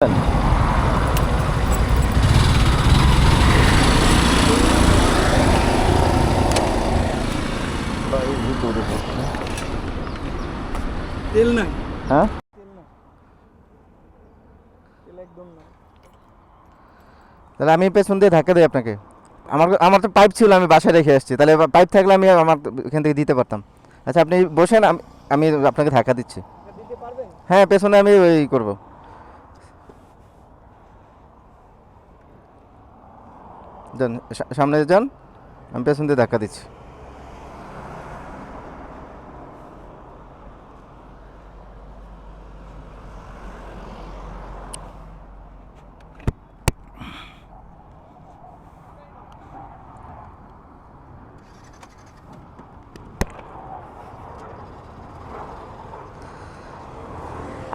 তেল নাই। হ্যাঁ? তাহলে আমি পেছন দিয়ে ধাক্কা দিই আপনাকে। আমার আমার তো পাইপ ছিল আমি বাসায় রেখে আসছি। তাহলে পাইপ থাকলে আমি আমার এখান থেকে দিতে পারতাম। আচ্ছা আপনি বসেন আমি আপনাকে ধাক্কা দিচ্ছি। হ্যাঁ পেছনে আমি ওই করব। যান সামনে যান আমি পেছন দিয়ে ধাক্কা দিচ্ছি।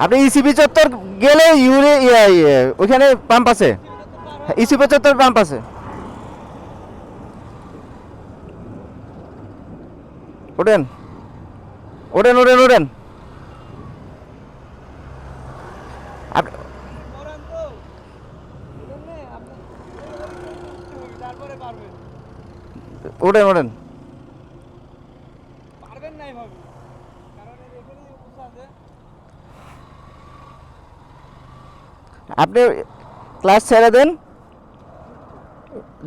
আপনি ইসিপি চত্বর গেলে ইউরে ইয়া, ওইখানে পাম্প আছে? ইসিপি চত্বর পাম্প আছে। ওঠেন। ওঠেন ওঠেন ওঠেন। ওঠেন ওঠেন। আপনি ক্লাস ছেড়ে দেন।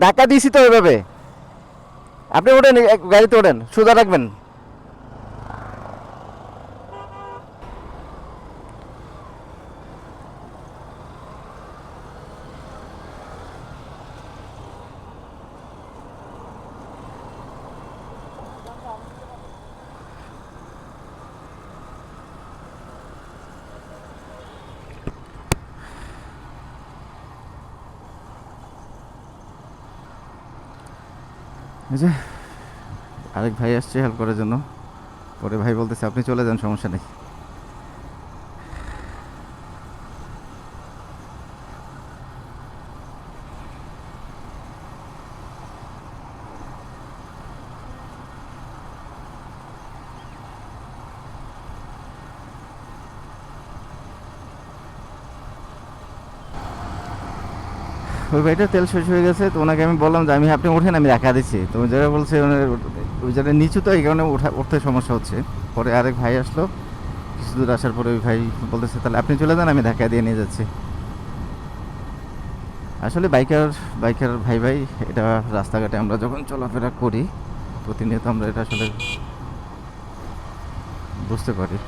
ধাক্কা দিয়েছি তো ওইভাবে আপনি ওঠেন গাড়িতে ওঠেন সোজা রাখবেন। এই যে আরেক ভাই আসছে হেল্প করার জন্য। পরে ভাই বলতেছে, আপনি চলে যান, সমস্যা নেই। ওই ভাইটার তেল শেষ হয়ে গেছে, তো ওনাকে আমি বললাম যে, আমি, আপনি ওঠেন, আমি রাখা দিচ্ছি। তো জায়গায় বলছে ওই জায়গায় নিচু, তো এই কারণে ওঠা, উঠতে সমস্যা হচ্ছে। পরে আরেক ভাই আসলো, কিছু দূর আসার পরে ওই ভাই বলতেছে, তাহলে আপনি চলে যান, আমি ধাক্কা দিয়ে নিয়ে যাচ্ছি। আসলে বাইকার বাইকার ভাই ভাই, এটা রাস্তাঘাটে আমরা যখন চলাফেরা করি, প্রতিনিয়ত আমরা এটা আসলে বুঝতে পারি।